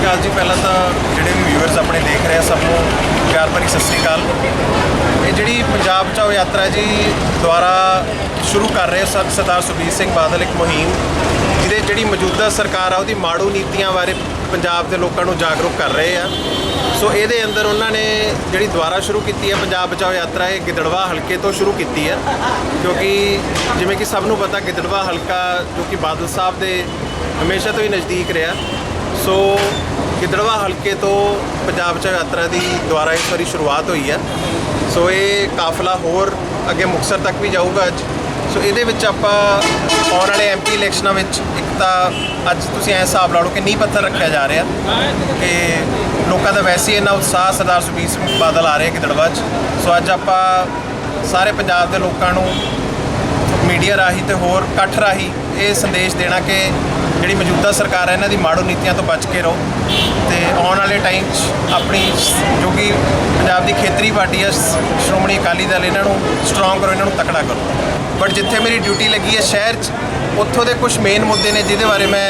ਅਕਾਲ ਜੀ, ਪਹਿਲਾਂ ਤਾਂ ਜਿਹੜੇ ਵੀ ਵਿਊਅਰਸ ਆਪਣੇ ਦੇਖ ਰਹੇ ਆ, ਸਭ ਨੂੰ ਪਿਆਰ ਭਰੀ ਸਤਿ ਸ੍ਰੀ ਅਕਾਲ। ਇਹ ਜਿਹੜੀ ਪੰਜਾਬ ਚਾਓ ਯਾਤਰਾ ਜੀ, ਦੁਆਰਾ ਸ਼ੁਰੂ ਕਰ ਰਹੇ ਸਰ, ਸਰਦਾਰ ਸੁਖਬੀਰ ਸਿੰਘ ਬਾਦਲ ਇੱਕ ਮੁਹਿੰਮ, ਜਿਹਦੇ ਜਿਹੜੀ ਮੌਜੂਦਾ ਸਰਕਾਰ ਆ, ਉਹਦੀ ਮਾੜੂ ਨੀਤੀਆਂ ਬਾਰੇ ਪੰਜਾਬ ਦੇ ਲੋਕਾਂ ਨੂੰ ਜਾਗਰੂਕ ਕਰ ਰਹੇ ਆ। ਸੋ ਇਹਦੇ ਅੰਦਰ ਉਹਨਾਂ ਨੇ ਜਿਹੜੀ ਦੁਆਰਾ ਸ਼ੁਰੂ ਕੀਤੀ ਹੈ ਪੰਜਾਬ ਬਚਾਓ ਯਾਤਰਾ, ਇਹ ਗਿੱਦੜਵਾ ਹਲਕੇ ਤੋਂ ਸ਼ੁਰੂ ਕੀਤੀ ਹੈ ਕਿਉਂਕਿ ਜਿਵੇਂ ਕਿ ਸਭ ਨੂੰ ਪਤਾ, ਗਿੱਦੜਵਾ ਹਲਕਾ ਜੋ ਕਿ ਬਾਦਲ ਸਾਹਿਬ ਦੇ ਹਮੇਸ਼ਾ ਤੋਂ ਹੀ ਨਜ਼ਦੀਕ ਰਿਹਾ। ਸੋ ਗਿੱਦੜਵਾ ਹਲਕੇ ਤੋਂ ਪੰਜਾਬ ਚ ਯਾਤਰਾ ਦੀ ਦੁਆਰਾ ਇਸ ਵਾਰੀ ਸ਼ੁਰੂਆਤ ਹੋਈ ਹੈ। ਸੋ ਇਹ ਕਾਫਲਾ ਹੋਰ ਅੱਗੇ ਮੁਕਤਸਰ ਤੱਕ ਵੀ ਜਾਊਗਾ ਅੱਜ। ਸੋ ਇਹਦੇ ਵਿੱਚ ਆਪਾਂ ਆਉਣ ਵਾਲੇ ਐਮਪੀ ਇਲੈਕਸ਼ਨਾਂ ਵਿੱਚ ਇੱਕ ਤਾਂ ਅੱਜ ਤੁਸੀਂ ਐਂ ਹਿਸਾਬ ਲਾ ਲਓ ਕਿ ਨੀਂਹ ਪੱਥਰ ਰੱਖਿਆ ਜਾ ਰਿਹਾ ਕਿ ਲੋਕਾਂ ਦਾ ਵੈਸੇ ਹੀ ਇੰਨਾ ਉਤਸ਼ਾਹ ਸਰਦਾਰ ਸੁਖਬੀਰ ਸਿੰਘ ਬਾਦਲ ਆ ਰਿਹਾ ਗਿੱਦੜਵਾ 'ਚ। ਸੋ ਅੱਜ ਆਪਾਂ ਸਾਰੇ ਪੰਜਾਬ ਦੇ ਲੋਕਾਂ ਨੂੰ ਮੀਡੀਆ ਰਾਹੀਂ ਤੇ ਹੋਰ ਇਕੱਠ ਰਾਹੀਂ ਇਹ ਸੰਦੇਸ਼ ਦੇਣਾ ਕਿ ਜਿਹੜੀ ਮੌਜੂਦਾ ਸਰਕਾਰ ਹੈ, ਇਹਨਾਂ ਦੀ ਮਾੜੋ ਨੀਤੀਆਂ ਤੋਂ ਬਚ ਕੇ ਰਹੋ ਤੇ ਆਉਣ ਵਾਲੇ ਟਾਈਮ 'ਚ ਆਪਣੀ ਜੋ ਕਿ ਪੰਜਾਬ ਦੀ ਖੇਤਰੀ ਪਾਰਟੀ ਹੈ ਸ਼੍ਰੋਮਣੀ ਅਕਾਲੀ ਦਲ, ਇਹਨਾਂ ਨੂੰ ਸਟਰੋਂਗ ਕਰੋ, ਇਹਨਾਂ ਨੂੰ ਤਕੜਾ ਕਰੋ। ਬਟ ਜਿੱਥੇ ਮੇਰੀ ਡਿਊਟੀ ਲੱਗੀ ਹੈ ਸ਼ਹਿਰ 'ਚ, ਉੱਥੋਂ ਦੇ ਕੁਝ ਮੇਨ ਮੁੱਦੇ ਨੇ ਜਿਹਦੇ ਬਾਰੇ ਮੈਂ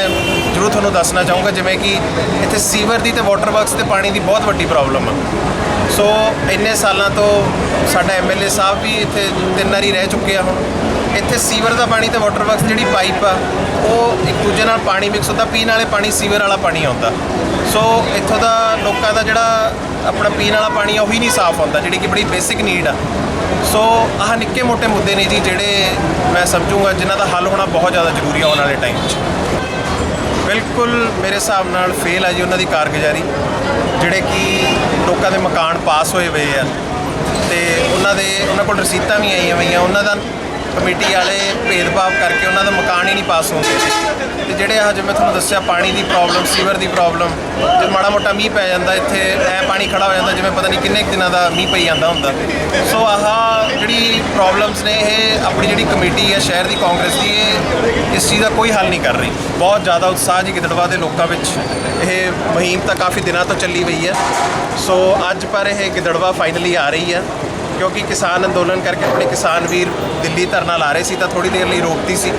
ਜ਼ਰੂਰ ਤੁਹਾਨੂੰ ਦੱਸਣਾ ਚਾਹੂੰਗਾ, ਜਿਵੇਂ ਕਿ ਇੱਥੇ ਸੀਵਰ ਦੀ ਤੇ ਵਾਟਰ ਵਰਕਸ ਤੇ ਪਾਣੀ ਦੀ ਬਹੁਤ ਵੱਡੀ ਪ੍ਰੋਬਲਮ ਆ। ਸੋ ਇੰਨੇ ਸਾਲਾਂ ਤੋਂ ਸਾਡਾ ਐਮਐਲਏ ਸਾਹਿਬ ਵੀ ਇੱਥੇ ਤਿੰਨ ਵਾਰੀ ਰਹਿ ਚੁੱਕੇ ਆ ਹੁਣ। ਇੱਥੇ ਸੀਵਰ ਦਾ ਪਾਣੀ ਤੇ ਵਾਟਰ ਵਰਕਸ ਜਿਹੜੀ ਪਾਈਪ ਆ, ਉਹ ਇੱਕ ਦੂਜੇ ਨਾਲ ਪਾਣੀ ਮਿਕਸ ਹੁੰਦਾ, ਪੀਣ ਵਾਲੇ ਪਾਣੀ ਸੀਵਰ ਵਾਲਾ ਪਾਣੀ ਆਉਂਦਾ। ਸੋ ਇੱਥੋਂ ਦਾ ਲੋਕਾਂ ਦਾ ਜਿਹੜਾ ਆਪਣਾ ਪੀਣ ਵਾਲਾ ਪਾਣੀ ਆ, ਉਹੀ ਨਹੀਂ ਸਾਫ਼ ਹੁੰਦਾ, ਜਿਹੜੀ ਕਿ ਬੜੀ ਬੇਸਿਕ ਨੀਡ ਆ। ਸੋ ਆਹ ਨਿੱਕੇ ਮੋਟੇ ਮੁੱਦੇ ਨੇ ਜੀ, ਜਿਹੜੇ ਮੈਂ ਸਮਝੂੰਗਾ ਜਿਨ੍ਹਾਂ ਦਾ ਹੱਲ ਹੋਣਾ ਬਹੁਤ ਜ਼ਿਆਦਾ ਜ਼ਰੂਰੀ ਆ ਆਉਣ ਵਾਲੇ ਟਾਈਮ 'ਚ। ਬਿਲਕੁਲ ਮੇਰੇ ਹਿਸਾਬ ਨਾਲ ਫੇਲ ਆ ਜੀ ਉਹਨਾਂ ਦੀ ਕਾਰਗੁਜ਼ਾਰੀ, ਜਿਹੜੇ ਕਿ ਲੋਕਾਂ ਦੇ ਮਕਾਨ ਪਾਸ ਹੋਏ ਹੋਏ ਆ। ਤੇ ਉਹਨਾਂ ਦੇ, ਉਹਨਾਂ ਕੋਲ ਰਸੀਦਾਂ ਵੀ ਆਈਆਂ ਹੋਈਆਂ, ਉਹਨਾਂ ਦਾ ਕਮੇਟੀ ਵਾਲੇ ਭੇਦਭਾਵ ਕਰਕੇ ਉਹਨਾਂ ਦਾ ਮਕਾਨ ਹੀ ਨਹੀਂ ਪਾਸ ਹੁੰਦੇ ਤੇ ਜਿਹੜੇ ਆ ਜਿਵੇਂ ਤੁਹਾਨੂੰ ਦੱਸਿਆ, ਪਾਣੀ ਦੀ ਪ੍ਰੋਬਲਮ ਸੀਵਰ ਦੀ ਪ੍ਰੋਬਲਮ ਜੇ ਮਾੜਾ ਮੋਟਾ ਮੀਂਹ ਪੈ ਜਾਂਦਾ, ਇੱਥੇ ਐ ਪਾਣੀ ਖੜਾ ਹੋ ਜਾਂਦਾ, ਜਿਵੇਂ ਪਤਾ ਨਹੀਂ ਕਿੰਨੇ ਕੁ ਦਿਨਾਂ ਦਾ ਮੀਂਹ ਪਈ ਜਾਂਦਾ ਹੁੰਦਾ। ਸੋ ਆਹ ਜਿਹੜੀ ਪ੍ਰੋਬਲਮਸ ਨੇ, ਇਹ ਆਪਣੀ ਜਿਹੜੀ ਕਮੇਟੀ ਹੈ, ਸ਼ਹਿਰ ਦੀ ਕਾਂਗਰਸ ਦੀ, ਇਹ ਇਸ ਚੀਜ਼ ਦਾ ਕੋਈ ਹੱਲ ਨਹੀਂ ਕਰ ਰਹੀ। ਬਹੁਤ ਜ਼ਿਆਦਾ ਉਤਸ਼ਾਹ ਜੀ ਗਿੱਦੜਵਾ ਦੇ ਲੋਕਾਂ ਵਿੱਚ। ਇਹ ਮੁਹਿੰਮ ਤਾਂ ਕਾਫੀ ਦਿਨਾਂ ਤੋਂ ਚੱਲੀ ਹੋਈ ਹੈ। ਸੋ ਅੱਜ ਪਰ ਇਹ ਗਿੱਦੜਵਾ ਫਾਈਨਲੀ ਆ ਰਹੀ ਹੈ। ਕਿਉਂਕਿ ਕਿਸਾਨ ਅੰਦੋਲਨ ਕਰਕੇ ਆਪਣੇ ਕਿਸਾਨ ਵੀਰ ਦਿੱਲੀ ਧਰਨਾ ਲਾ ਰਹੇ ਸੀ ਤਾਂ ਥੋੜੀ ਦੇਰ ਲਈ ਰੋਕਤੀ ਸੀ।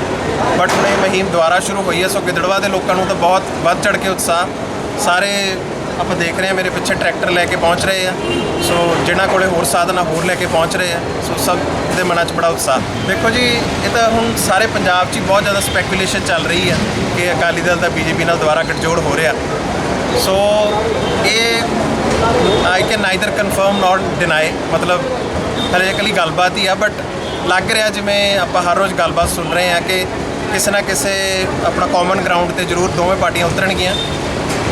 ਬਟ ਹੁਣ ਇਹ ਮੁਹਿੰਮ ਦੁਬਾਰਾ ਸ਼ੁਰੂ ਹੋਈ ਹੈ, ਸੋ ਗਿੱਦੜਵਾ ਦੇ ਲੋਕਾਂ ਨੂੰ ਤਾਂ ਬਹੁਤ ਵੱਧ ਚੜ ਕੇ ਉਤਸ਼ਾਹ। ਸਾਰੇ ਆਪਾਂ ਦੇਖ ਰਹੇ ਹਾਂ, ਮੇਰੇ ਪਿੱਛੇ ਟਰੈਕਟਰ ਲੈ ਕੇ ਪਹੁੰਚ ਰਹੇ ਆ। ਸੋ ਜਿਹਨਾਂ ਕੋਲੇ ਹੋਰ ਸਾਧਨ ਆ ਹੋਰ ਲੈ ਕੇ ਪਹੁੰਚ ਰਹੇ ਆ, ਸੋ ਸਭ ਦੇ ਮਨਾਂ 'ਚ ਬੜਾ ਉਤਸ਼ਾਹ। ਦੇਖੋ ਜੀ, ਇਹ ਤਾਂ ਹੁਣ ਸਾਰੇ ਪੰਜਾਬ 'ਚ ਹੀ ਬਹੁਤ ਜ਼ਿਆਦਾ ਸਪੈਕੂਲੇਸ਼ਨ ਚੱਲ ਰਹੀ ਆ ਕਿ ਅਕਾਲੀ ਦਲ ਦਾ ਬੀਜੇਪੀ ਨਾਲ ਦੁਬਾਰਾ ਗਠਜੋੜ ਹੋ ਰਿਹਾ। ਸੋ ਇਹ I can neither confirm not deny ਮਤਲਬ ਹਲੇ ਕਲੀ ਗੱਲਬਾਤ ਹੀ ਆ ਬਟ ਲੱਗ ਰਿਹਾ ਜਿਵੇਂ ਆਪਾਂ ਹਰ ਰੋਜ਼ ਗੱਲਬਾਤ ਸੁਣ ਰਹੇ ਆ ਕਿ ਕਿਸੇ ਨਾ ਕਿਸੇ ਆਪਣਾ ਕਾਮਨ ਗਰਾਊਂਡ ਤੇ ਜ਼ਰੂਰ ਦੋਵੇਂ ਪਾਰਟੀਆਂ ਉਤਰਨਗੀਆਂ,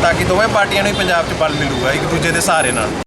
ਤਾਂ ਕਿ ਦੋਵੇਂ ਪਾਰਟੀਆਂ ਨੂੰ ਹੀ ਪੰਜਾਬ 'ਚ ਬਲ ਮਿਲੂਗਾ ਇੱਕ ਦੂਜੇ ਦੇ ਸਹਾਰੇ ਨਾਲ।